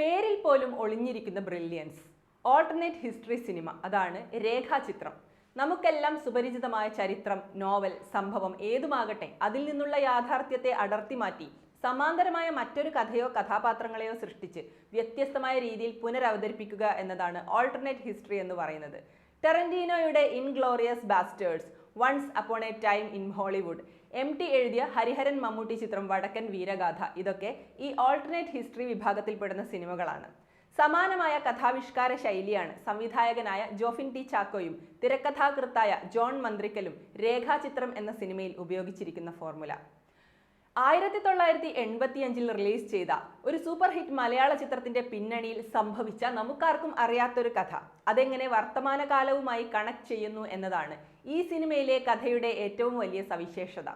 പേരിൽ പോലും ഒളിഞ്ഞിരിക്കുന്ന ബ്രില്യൻസ് ഓൾട്ടർനേറ്റ് ഹിസ്റ്ററി സിനിമ അതാണ് രേഖാചിത്രം. നമുക്കെല്ലാം സുപരിചിതമായ ചരിത്രം നോവൽ സംഭവം ഏതുമാകട്ടെ അതിൽ നിന്നുള്ള യാഥാർത്ഥ്യത്തെ അടർത്തി മാറ്റി സമാന്തരമായ മറ്റൊരു കഥയോ കഥാപാത്രങ്ങളെയോ സൃഷ്ടിച്ച് വ്യത്യസ്തമായ രീതിയിൽ പുനരവതരിപ്പിക്കുക എന്നതാണ് ഓൾട്ടർനേറ്റ് ഹിസ്റ്ററി എന്ന് പറയുന്നത്. ടെറന്റീനോയുടെ inglourious basterds once upon a time in Hollywood M T എഴുതിയ ഹരിഹരൻ മമ്മൂട്ടി ചിത്രം വടക്കൻ വീരഗാഥ. ഇതൊക്കെ ഈ ഓൾട്ടർനേറ്റ് ഹിസ്റ്ററി വിഭാഗത്തിൽപ്പെടുന്ന സിനിമകളാണ്. സമാനമായ കഥാവിഷ്കാര ശൈലിയാണ് സംവിധായകനായ ജോഫിൻ ടി ചാക്കോയും തിരക്കഥാകൃത്തായ ജോൺ മന്ത്രിക്കലും രേഖാചിത്രം എന്ന സിനിമയിൽ ഉപയോഗിച്ചിരിക്കുന്ന ഫോർമുല. ആയിരത്തി തൊള്ളായിരത്തി എൺപത്തിയഞ്ചിൽ റിലീസ് ചെയ്ത ഒരു സൂപ്പർ ഹിറ്റ് മലയാള ചിത്രത്തിന്റെ പിന്നണിയിൽ സംഭവിച്ച നമുക്കാർക്കും അറിയാത്തൊരു കഥ. അതെങ്ങനെ വർത്തമാനകാലവുമായി കണക്ട് ചെയ്യുന്നു എന്നതാണ് ഈ സിനിമയിലെ കഥയുടെ ഏറ്റവും വലിയ സവിശേഷത.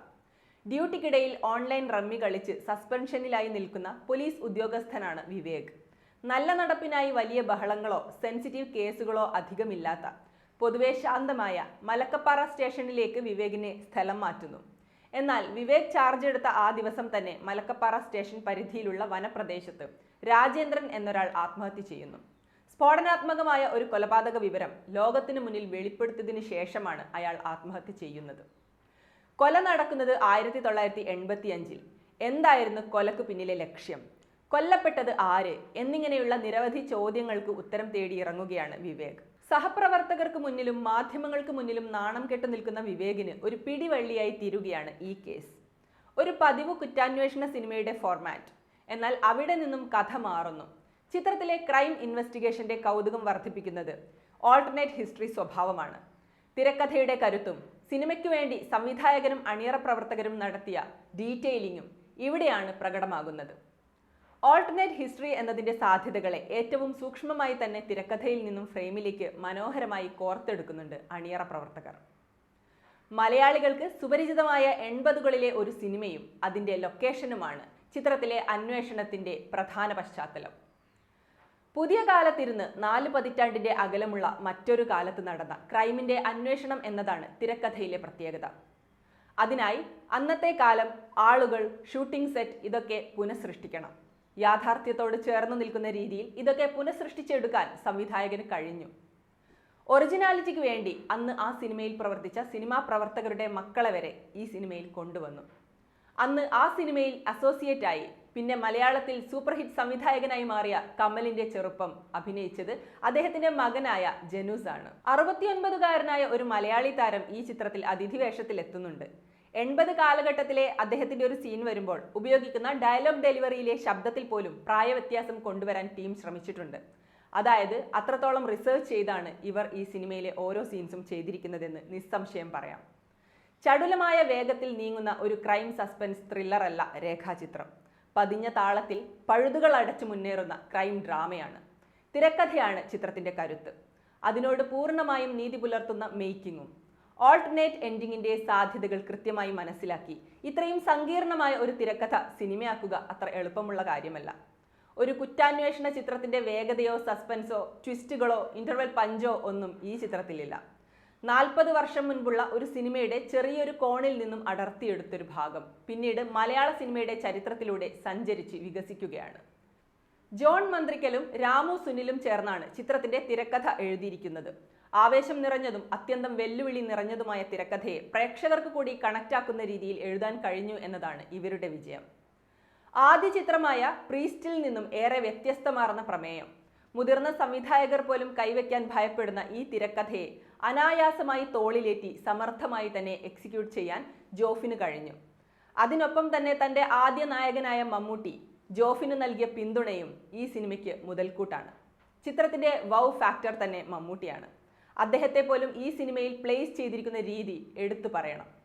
ഡ്യൂട്ടിക്കിടയിൽ ഓൺലൈൻ റമ്മി കളിച്ച് സസ്പെൻഷനിലായി നിൽക്കുന്ന പോലീസ് ഉദ്യോഗസ്ഥനാണ് വിവേക്. നല്ല നടപ്പിനായി വലിയ ബഹളങ്ങളോ സെൻസിറ്റീവ് കേസുകളോ അധികമില്ലാത്ത പൊതുവെ ശാന്തമായ മലക്കപ്പാറ സ്റ്റേഷനിലേക്ക് വിവേകിനെ സ്ഥലം മാറ്റുന്നു. എന്നാൽ വിവേക് ചാർജ് എടുത്ത ആ ദിവസം തന്നെ മലക്കപ്പാറ സ്റ്റേഷൻ പരിധിയിലുള്ള വനപ്രദേശത്ത് രാജേന്ദ്രൻ എന്നൊരാൾ ആത്മഹത്യ ചെയ്യുന്നു. സ്ഫോടനാത്മകമായ ഒരു കൊലപാതക വിവരം ലോകത്തിനു മുന്നിൽ വെളിപ്പെടുത്തിയതിനു ശേഷമാണ് അയാൾ ആത്മഹത്യ ചെയ്യുന്നത്. കൊല നടക്കുന്നത് ആയിരത്തി തൊള്ളായിരത്തി എൺപത്തി അഞ്ചിൽ എന്തായിരുന്നു കൊലക്ക് പിന്നിലെ ലക്ഷ്യം? കൊല്ലപ്പെട്ടത് ആര്? എന്നിങ്ങനെയുള്ള നിരവധി ചോദ്യങ്ങൾക്ക് ഉത്തരം തേടി ഇറങ്ങുകയാണ് വിവേക്. സഹപ്രവർത്തകർക്ക് മുന്നിലും മാധ്യമങ്ങൾക്ക് മുന്നിലും നാണം കെട്ടു നിൽക്കുന്ന വിവേകിന് ഒരു പിടിവള്ളിയായി തീരുകയാണ് ഈ കേസ്. ഒരു പതിവ് കുറ്റാന്വേഷണ സിനിമയുടെ ഫോർമാറ്റ് എന്നാൽ അവിടെ നിന്നും കഥ മാറുന്നു. ചിത്രത്തിലെ ക്രൈം ഇൻവെസ്റ്റിഗേഷന്റെ കൗതുകം വർദ്ധിപ്പിക്കുന്നത് ഓൾട്ടർനേറ്റ് ഹിസ്റ്ററി സ്വഭാവമാണ്. തിരക്കഥയുടെ കരുത്തും സിനിമയ്ക്ക് വേണ്ടി സംവിധായകനും അണിയറ പ്രവർത്തകരും നടത്തിയ ഡീറ്റെയിലിങ്ങും ഇവിടെയാണ് പ്രകടമാകുന്നത്. ഓൾട്ടർനേറ്റ് ഹിസ്റ്ററി എന്നതിന്റെ സാധ്യതകളെ ഏറ്റവും സൂക്ഷ്മമായി തന്നെ തിരക്കഥയിൽ നിന്നും ഫ്രെയിമിലേക്ക് മനോഹരമായി കോർത്തെടുക്കുന്നുണ്ട് അണിയറ പ്രവർത്തകർ. മലയാളികൾക്ക് സുപരിചിതമായ എൺപതുകളിലെ ഒരു സിനിമയും അതിന്റെ ലൊക്കേഷനുമാണ് ചിത്രത്തിലെ അന്വേഷണത്തിന്റെ പ്രധാന പശ്ചാത്തലം. പുതിയ കാലത്തിരുന്ന് നാല് പതിറ്റാണ്ടിന്റെ അകലമുള്ള മറ്റൊരു കാലത്ത് നടന്ന ക്രൈമിന്റെ അന്വേഷണം എന്നതാണ് തിരക്കഥയിലെ പ്രത്യേകത. അതിനായി അന്നത്തെ കാലം ആളുകൾ ഷൂട്ടിംഗ് സെറ്റ് ഇതൊക്കെ പുനഃസൃഷ്ടിക്കണം. യാഥാർത്ഥ്യത്തോട് ചേർന്ന് നിൽക്കുന്ന രീതിയിൽ ഇതൊക്കെ പുനഃസൃഷ്ടിച്ചെടുക്കാൻ സംവിധായകന് കഴിഞ്ഞു. ഒറിജിനാലിറ്റിക്ക് വേണ്ടി അന്ന് ആ സിനിമയിൽ പ്രവർത്തിച്ച സിനിമാ പ്രവർത്തകരുടെ മക്കളെ വരെ ഈ സിനിമയിൽ കൊണ്ടുവന്നു. അന്ന് ആ സിനിമയിൽ അസോസിയേറ്റ് ആയി പിന്നെ മലയാളത്തിൽ സൂപ്പർ ഹിറ്റ് സംവിധായകനായി മാറിയ കമലിന്റെ ചെറുപ്പം അഭിനയിച്ചത് അദ്ദേഹത്തിന്റെ മകനായ ജനൂസ് ആണ് അറുപത്തിയൊൻപതുകാരനായ ഒരു മലയാളി താരം ഈ ചിത്രത്തിൽ അതിഥി വേഷത്തിൽ എത്തുന്നുണ്ട് എൺപത് കാലഘട്ടത്തിലെ അദ്ദേഹത്തിന്റെ ഒരു സീൻ വരുമ്പോൾ ഉപയോഗിക്കുന്ന ഡയലോഗ് ഡെലിവറിയിലെ ശബ്ദത്തിൽ പോലും പ്രായവ്യത്യാസം കൊണ്ടുവരാൻ ടീം ശ്രമിച്ചിട്ടുണ്ട്. അതായത് അത്രത്തോളം റിസർച്ച് ചെയ്താണ് ഇവർ ഈ സിനിമയിലെ ഓരോ സീൻസും ചെയ്തിരിക്കുന്നതെന്ന് നിസ്സംശയം പറയാം. ചടുലമായ വേഗത്തിൽ നീങ്ങുന്ന ഒരു ക്രൈം സസ്പെൻസ് ത്രില്ലർ അല്ല രേഖാചിത്രം. പതിഞ്ഞ താളത്തിൽ പഴുതുകൾ അടച്ചു മുന്നേറുന്ന ക്രൈം ഡ്രാമയാണ് തിരക്കഥയാണ് ചിത്രത്തിന്റെ കരുത്ത്. അതിനോട് പൂർണമായും നീതി പുലർത്തുന്ന മേക്കിങ്ങും ഓൾട്ടർനേറ്റ് എൻഡിങ്ങിന്റെ സാധ്യതകൾ കൃത്യമായി മനസ്സിലാക്കി. ഇത്രയും സങ്കീർണമായ ഒരു തിരക്കഥ സിനിമയാക്കുക അത്ര എളുപ്പമുള്ള കാര്യമല്ല. ഒരു കുറ്റാന്വേഷണ ചിത്രത്തിന്റെ വേഗതയോ സസ്പെൻസോ ട്വിസ്റ്റുകളോ ഇന്റർവെൽ പഞ്ചോ ഒന്നും ഈ ചിത്രത്തിലില്ല. നാൽപ്പത് വർഷം മുൻപുള്ള ഒരു സിനിമയുടെ ചെറിയൊരു കോണിൽ നിന്നും അടർത്തിയെടുത്തൊരു ഭാഗം പിന്നീട് മലയാള സിനിമയുടെ ചരിത്രത്തിലൂടെ സഞ്ചരിച്ച് വികസിക്കുകയാണ്. ജോൺ മന്ത്രിക്കലും രാമു സുനിലും ചേർന്നാണ് ചിത്രത്തിന്റെ തിരക്കഥ എഴുതിയിരിക്കുന്നത്. ആവേശം നിറഞ്ഞതും അത്യന്തം വെല്ലുവിളി നിറഞ്ഞതുമായ തിരക്കഥയെ പ്രേക്ഷകർക്ക് കൂടി കണക്റ്റാക്കുന്ന രീതിയിൽ എഴുതാൻ കഴിഞ്ഞു എന്നതാണ് ഇവരുടെ വിജയം. ആദ്യ ചിത്രമായ പ്രീസ്റ്റിൽ നിന്നും ഏറെ വ്യത്യസ്തമാർന്ന പ്രമേയം. മുതിർന്ന സംവിധായകർ പോലും കൈവയ്ക്കാൻ ഭയപ്പെടുന്ന ഈ തിരക്കഥയെ അനായാസമായി തോളിലേറ്റി സമർത്ഥമായി തന്നെ എക്സിക്യൂട്ട് ചെയ്യാൻ ജോഫിന് കഴിഞ്ഞു. അതിനൊപ്പം തന്നെ തന്റെ ആദ്യ നായകനായ മമ്മൂട്ടി ജോഫിന് നൽകിയ പിന്തുണയും ഈ സിനിമയ്ക്ക് മുതൽക്കൂട്ടാണ്. ചിത്രത്തിന്റെ വൗ ഫാക്ടർ തന്നെ മമ്മൂട്ടിയാണ്. അദ്ദേഹത്തെ പോലും ഈ സിനിമയിൽ പ്ലേസ് ചെയ്തിരിക്കുന്ന രീതി എടുത്തു പറയണം.